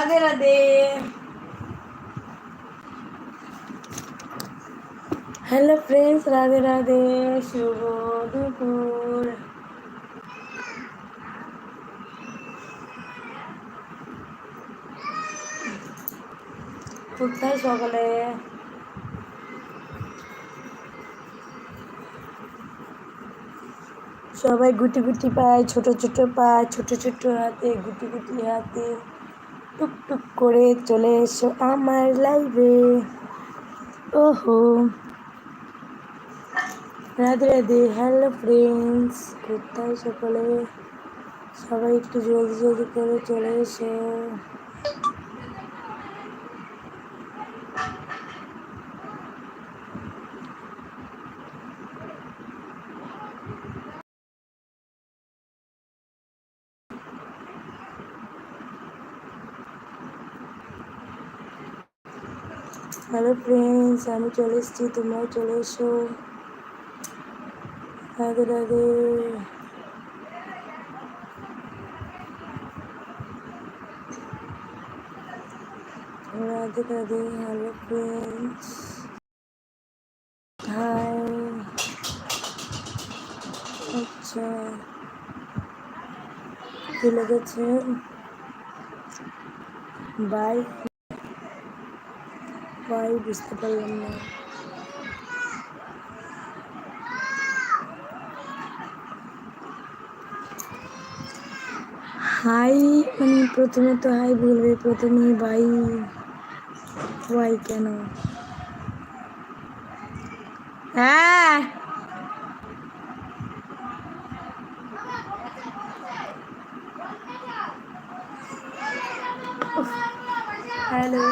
Radhe Radhe hello friends Radhe Radhe শুভ দুপুর কোথায় সকালে সবাই গুটি গুটি পায় ছোট ছোট পায় ছোট ছোট হাতে গুটি গুটি হাতে টুক টুক করে চলে এসো আমার লাইভে ওহো। রাধে রাধে হ্যালো ফ্রেন্ডস কোথায় সকলে? সবাই একটু জলদি জলদি করে চলে এসো হ্যালো ফ্রেন্ডস আমি চলে এসেছি তোমরাও চলে এসো Radhe Radhe Radhe Radhe hello friends hi আচ্ছা কি লেগেছে বাই বাই বুঝতে পারলাম না হাই মানে প্রথমে তো হাই বলবে প্রথমে বাই বাই কেন হ্যাঁ হ্যালো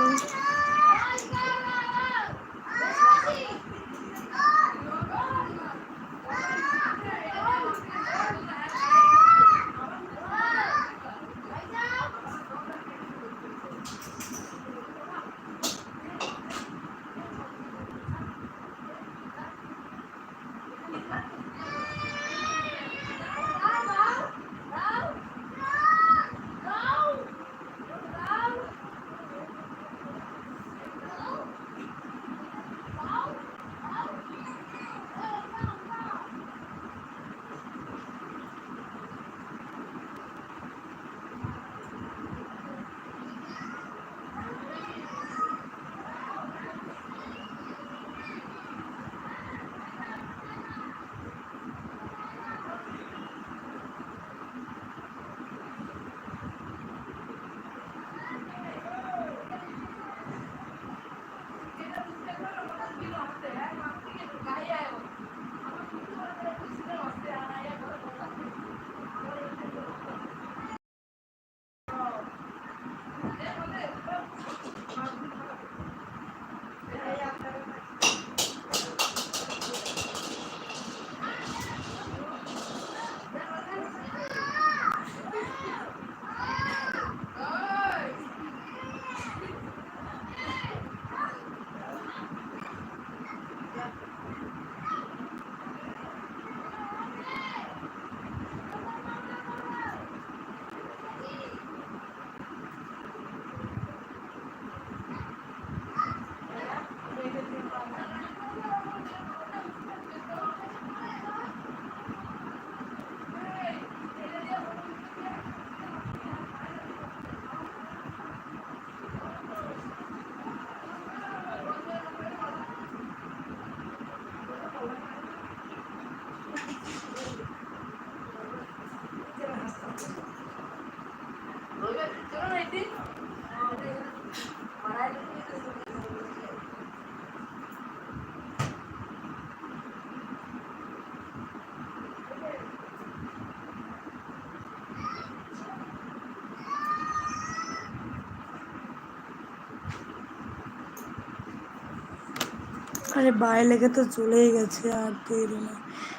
আরে বাইরে লেগে তো চলেই গেছে আর দেরি না।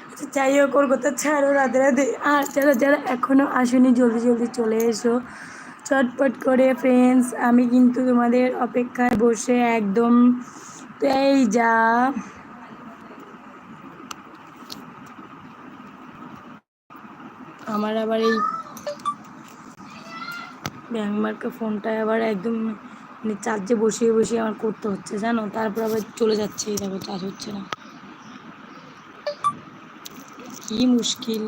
আচ্ছা যাই হোক, ওর কথা ছাড়ো, রাধে রাধে। আর যারা যারা এখনও আসেনি, জলদি জলদি চলে এসো। চটপট করে ফ্রেন্ডস আমি কিন্তু তোমাদের অপেক্ষায় বসে একদম তো এই যা। আমার আবার এই ব্যাংক ফোনটা আবার একদম মানে চার্জে বসিয়ে বসিয়ে আমার করতে হচ্ছে, জানো? তারপর আবার চলে যাচ্ছে দেখো, চার্জ হচ্ছে না। কি মুশকিল।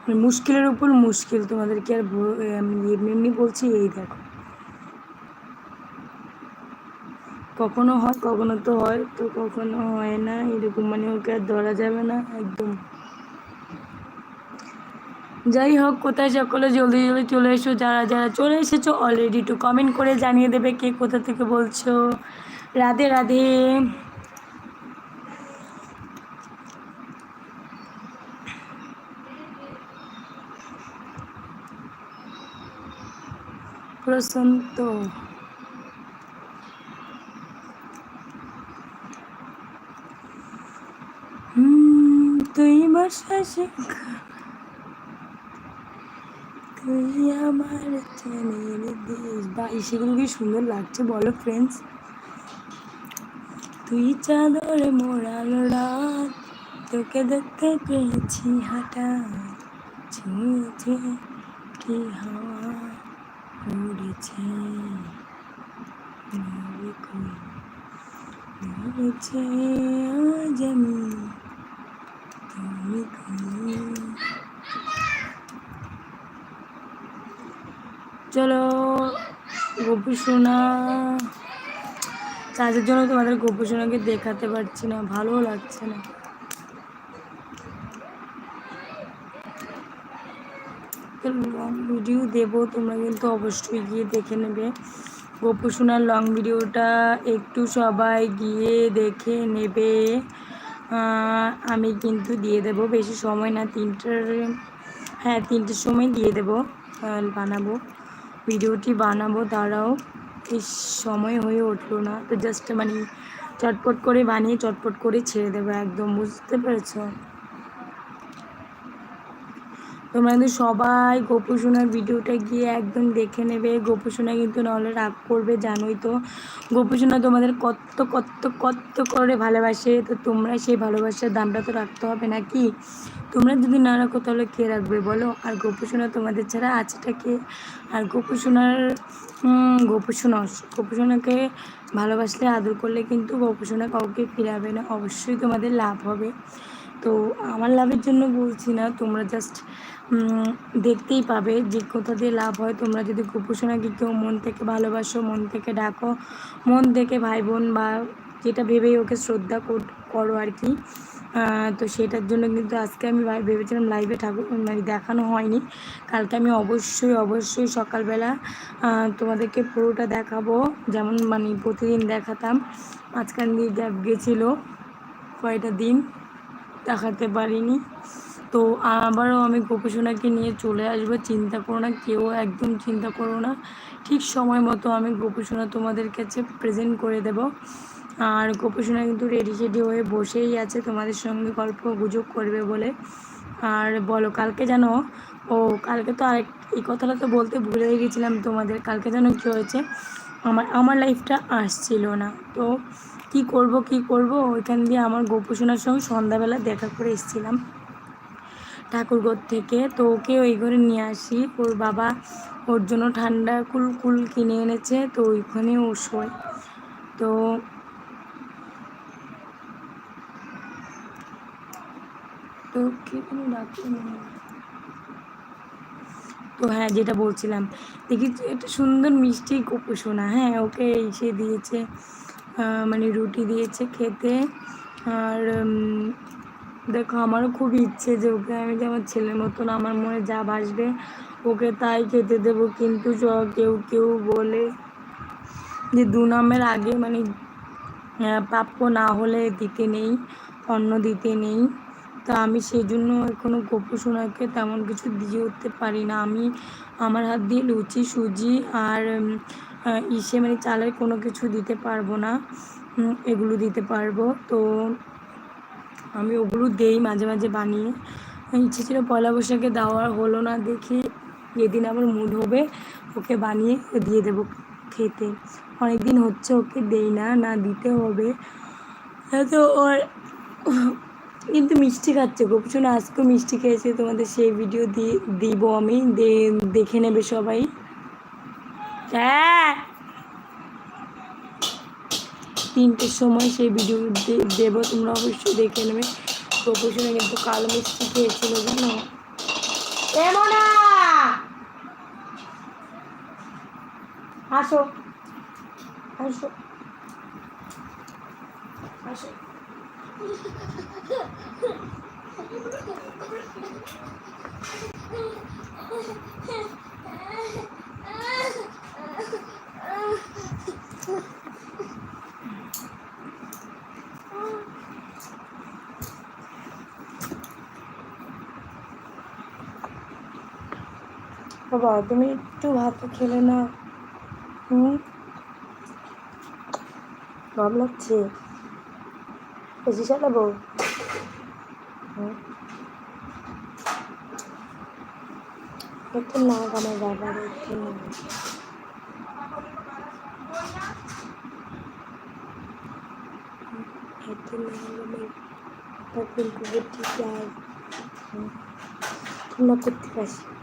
মানে মুশকিলের উপর মুশকিল, তোমাদেরকে আর এমনি এমনি বলছি, এই দেখো। কখনো হয়, কখনো তো হয়, তো কখনো হয় না, এরকম মানে ওকে আর ধরা যাবে না, একদম। যাই হোক কোথায় সকলে জলদি জলদি চলে এসো, যারা যারা চলে এসেছ অলরেডি একটু কমেন্ট করে জানিয়ে দেবে কে কোথা থেকে বলছো। রাধে রাধে। প্রশান্ত তুই বর্ষা শেখা তুই আমার চেনের দেশ বা সেগুলো কি সুন্দর লাগছে বলো ফ্রেন্ডস তুই চাদর, মোড়াল রাত, তোকে দেখতে পেয়েছি হঠাৎ ছুঁয়েছে কি হাওয়া উড়েছে ধরেছে আজ আমি, তুমি চলো, গোপু সোনা। কাজের জন্য তোমাদের গোপু সোনাকে দেখাতে পারছি না, ভালো লাগছে না। লং ভিডিও দেবো, তোমরা কিন্তু অবশ্যই গিয়ে দেখে নেবে। গোপু সোনার লং ভিডিওটা একটু সবাই গিয়ে দেখে নেবে। আমি কিন্তু দিয়ে দেবো, বেশি সময় না, তিনটার হ্যাঁ তিনটের সময় দিয়ে দেবো বানাবো। ভিডিওটি বানাবো তারাও এই সময় হয়ে উঠল না। তো জাস্ট মানে চটপট করে বানিয়ে, চটপট করে ছেড়ে দেবো একদম, বুঝতে পেরেছ? তোমরা কিন্তু সবাই গোপুসোনার ভিডিওটা গিয়ে একদম দেখে নেবে। গোপুসোনা কিন্তু নাহলে রাগ করবে, জানোই তো। গোপুসোনা তোমাদের কত কত কত করে ভালোবাসে। তো তোমরা সেই ভালোবাসার দামটা তো রাখতে হবে নাকি? তোমরা যদি না রাখো তাহলে কে রাখবে বলো? আর গোপুসোনা তোমাদের ছাড়া আছেটা কে? আর গোপুসোনার গোপুসোনা, গোপুসোনাকে ভালোবাসলে, আদর করলে কিন্তু গোপুসোনা কাউকে ফিরাবে না। অবশ্যই তোমাদের লাভ হবে। তো আমার লাভের জন্য বলছি না, তোমরা জাস্ট দেখতেই পাবে যে কোথা দিয়ে লাভ হয়। তোমরা যদি গোপোষণাকে কেউ মন থেকে ভালোবাসো, মন থেকে ডাকো, মন থেকে ভাই বোন বা যেটা ভেবেই ওকে শ্রদ্ধা করো আর কি। তো সেটার জন্য কিন্তু আজকে আমি ভেবেছিলাম লাইভে ঠাকুর মানে দেখানো হয়নি। কালকে আমি অবশ্যই অবশ্যই সকালবেলা তোমাদেরকে পুরোটা দেখাবো। যেমন মানে প্রতিদিন দেখাতাম। মাঝখান দিয়ে গ্যাপ গেছিল। কয়টা দিন দেখাতে পারিনি। তো আবারও আমি গোপীসোনাকে নিয়ে চলে আসব। চিন্তা করো না, কেউ একদম চিন্তা করো না। ঠিক সময় মতো আমি গোপীসোনা তোমাদের কাছে প্রেজেন্ট করে দেব। আর গোপীসোনা কিন্তু রেডি সেডি হয়ে বসেই আছে, তোমাদের সঙ্গে গল্প গুজব করবে বলে। আর বলো, কালকে যেন, ও কালকে তো আরেক, এই কথাটা তো বলতে ভুলে গেছিলাম তোমাদের, কালকে যেন কী হয়েছে? আমার আমার লাইফটা আসছিল না। তো কি করব কি করব? ওইখান দিয়ে আমার গোপোষণার সঙ্গে সন্ধ্যাবেলা দেখা করে এসেছিলাম। ঠাকুরঘর থেকে। তো ওকে ওই ঘরে নিয়ে আসি। ওর বাবা ওর জন্য ঠান্ডা কুল কুল কিনে এনেছে। তো ওইখানে ও শোয়। তো তো তো হ্যাঁ যেটা বলছিলাম। দেখি একটা সুন্দর মিষ্টি গোপোষণা হ্যাঁ ওকে এসে দিয়েছে। মানে রুটি দিয়েছে খেতে। আর দেখো, আমারও খুব ইচ্ছে যে ওকে আমি যে আমার ছেলের মতন আমার মনে যা ভাসবে, ওকে তাই খেতে দেবো। কিন্তু কেউ কেউ বলে যে দু নামের আগে মানে প্রাপ্য না হলে দিতে নেই, অন্ন দিতে নেই। তা আমি সেই জন্য এখনও গোপোষণাকে তেমন কিছু দিয়ে উঠতে পারি না। আমি আমার হাত দিয়ে লুচি, সুজি আর ইসে মানে চালের কোনো কিছু দিতে পারব না। এগুলো দিতে পারব। তো আমি ওগুলো দেই মাঝে মাঝে বানিয়ে। ইচ্ছে ছিল পয়লা বৈশাখে দেওয়ার, হলো না দেখি। যেদিন আমার মুড হবে, ওকে বানিয়ে দিয়ে দেবো খেতে। অনেক দিন হচ্ছে ওকে দেই না না দিতে হবে। তো ওর কিন্তু মিষ্টি খাচ্ছে গোপসোন আজকেও মিষ্টি খেয়েছে, তোমাদের সেই ভিডিও দিয়ে দিব আমি। দেখে নেবে সবাই। হ্যাঁ! তিনটের সময় সেই ভিডিও দেব, তোমরা অবশ্যই দেখে নেবে। গোপসোনে কিন্তু কালো মিষ্টি খেয়েছিল, জানো? আসো। আসো। আসো। বাবা তুমি একটু ভাত খেলে না। হুম? গরম লাগছে। বেশি চালাবো? একটু নাক আমার বাবার একটু নাক। একটু নাক আমার কুকুরটি যায় হুম, করতে পারছি।